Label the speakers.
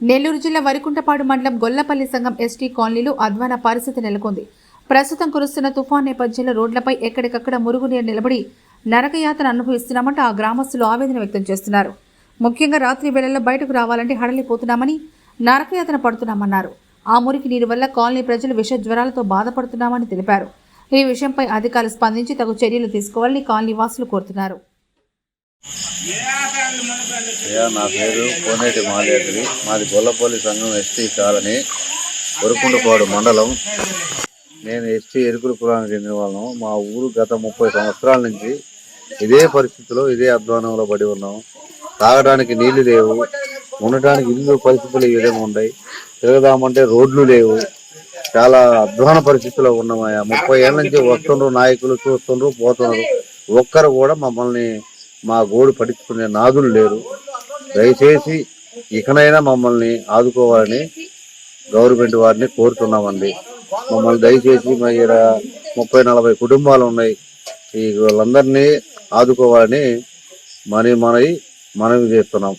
Speaker 1: నెల్లూరు జిల్లా వరికుంటపాడు మండలం గొల్లపల్లి సంఘం ఎస్టీ కాలనీలో అధ్వాన పరిస్థితి నెలకొంది. ప్రస్తుతం కురుస్తున్న తుఫాన్ నేపథ్యంలో రోడ్లపై ఎక్కడికక్కడ మురుగునీరు నిలబడి నరకయాతన అనుభవిస్తున్నామంటూ ఆ గ్రామస్తులు ఆవేదన వ్యక్తం చేస్తున్నారు. ముఖ్యంగా రాత్రి వేళల్లో బయటకు రావాలంటే హడలిపోతున్నామని నరకయాతన పడుతున్నామన్నారు. ఆ మురికి నీరు వల్ల కాలనీ ప్రజలు విష జ్వరాలతో బాధపడుతున్నామని తెలిపారు. ఈ విషయంపై అధికారులు స్పందించి తగు చర్యలు తీసుకోవాలని కాలనీ వాసులు కోరుతున్నారు.
Speaker 2: అయ్యా నా పేరు కోనేటి మాలేద్రి మాది గొల్లపల్లి సంఘం ఎస్టీ కాలనీ కొరుకుండపాడు మండలం. నేను ఎస్టీ ఎరుకుల కులానికి చెందిన వాళ్ళం మా ఊరు గత ముప్పై సంవత్సరాల నుంచి ఇదే పరిస్థితిలో ఇదే అధ్వానంలో పడి ఉన్నాం. తాగడానికి నీళ్ళు లేవు. ఉండటానికి ఇల్లు పరిస్థితులు ఈ విధంగా ఉన్నాయి. తిరగదామంటే రోడ్లు లేవు. చాలా అధ్వాన పరిస్థితిలో ఉన్నామయ్యా ముప్పై ఏళ్ళ నుంచి వస్తుండ్రు నాయకులు చూస్తుండ్రు పోతున్నారు ఒక్కరు కూడా మమ్మల్ని మా గోడు పట్టించుకునే నాదులు లేరు. దయచేసి ఇకనైనా మమ్మల్ని ఆదుకోవాలని గవర్నమెంట్ వారిని కోరుతున్నామండి. మమ్మల్ని దయచేసి మా ముప్పై నలభై కుటుంబాలు ఉన్నాయి. ఈ వాళ్ళందరినీ ఆదుకోవాలని మనీ మనవి మనవి చేస్తున్నాం.